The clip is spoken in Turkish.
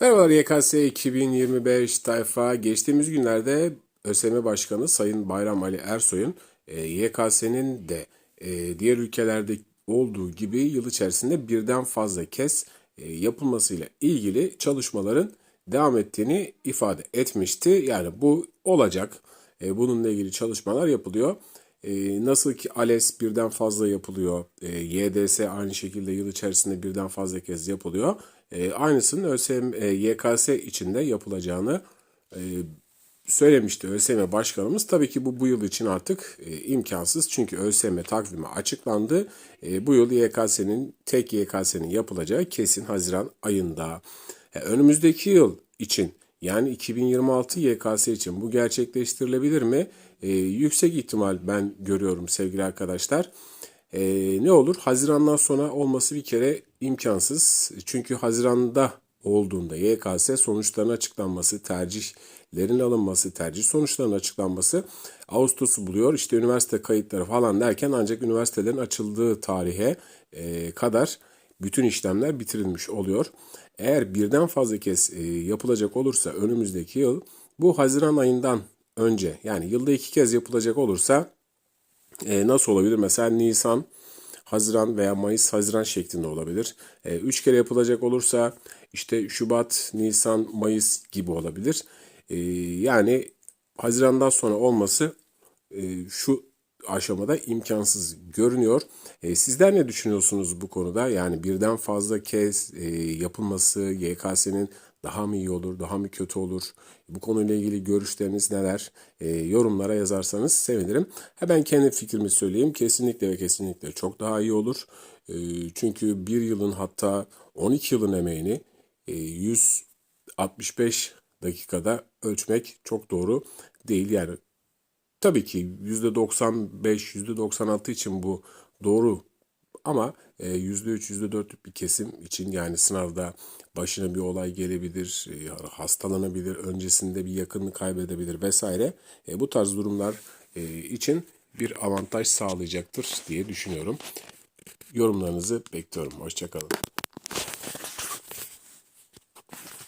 Merhabalar YKS 2025 tayfa. Geçtiğimiz günlerde ÖSYM Başkanı Sayın Bayram Ali Ersoy'un e, YKS'nin de e, diğer ülkelerde olduğu gibi yıl içerisinde birden fazla kez e, yapılmasıyla ilgili çalışmaların devam ettiğini ifade etmişti. Yani bu olacak. E, bununla ilgili çalışmalar yapılıyor. E, nasıl ki ALES birden fazla yapılıyor, e, YDS aynı şekilde yıl içerisinde birden fazla kez yapılıyor. E, aynısının ÖSYM, e, YKS içinde yapılacağını e, söylemişti ÖSYM Başkanımız. Tabii ki bu bu yıl için artık imkansız çünkü ÖSYM takvimi açıklandı. Bu yıl YKS'nin tek YKS'nin yapılacağı kesin Haziran ayında. Önümüzdeki yıl için yani 2026 YKS için bu gerçekleştirilebilir mi? E, yüksek ihtimal ben görüyorum sevgili arkadaşlar. E, ne olur? Hazirandan sonra olması bir kere imkansız. Çünkü Haziran'da olduğunda YKS sonuçlarının açıklanması, tercihlerin alınması, tercih sonuçlarının açıklanması Ağustos'u buluyor. İşte üniversite kayıtları falan derken ancak üniversitelerin açıldığı tarihe e, kadar bütün işlemler bitirilmiş oluyor. Eğer birden fazla kez e, yapılacak olursa önümüzdeki yıl bu Haziran ayından önce yani yılda iki kez yapılacak olursa e, nasıl olabilir? Mesela Nisan, Haziran veya Mayıs, Haziran şeklinde olabilir. E, üç kere yapılacak olursa işte Şubat, Nisan, Mayıs gibi olabilir. E, yani Haziran'dan sonra olması e, şu aşamada imkansız görünüyor. E, sizler ne düşünüyorsunuz bu konuda? Yani birden fazla kez e, yapılması YKS'nin daha mı iyi olur, daha mı kötü olur? Bu konuyla ilgili görüşleriniz neler? E, yorumlara yazarsanız sevinirim. Ha ben kendi fikrimi söyleyeyim. Kesinlikle ve kesinlikle çok daha iyi olur. E, çünkü bir yılın hatta 12 yılın emeğini e, 165 dakikada ölçmek çok doğru değil. Yani tabii ki %95, %96 için bu doğru ama e, %3, %4'lük bir kesim için yani sınavda başına bir olay gelebilir, e, hastalanabilir, öncesinde bir yakınını kaybedebilir vesaire. E, bu tarz durumlar e, için bir avantaj sağlayacaktır diye düşünüyorum. Yorumlarınızı bekliyorum. Hoşçakalın.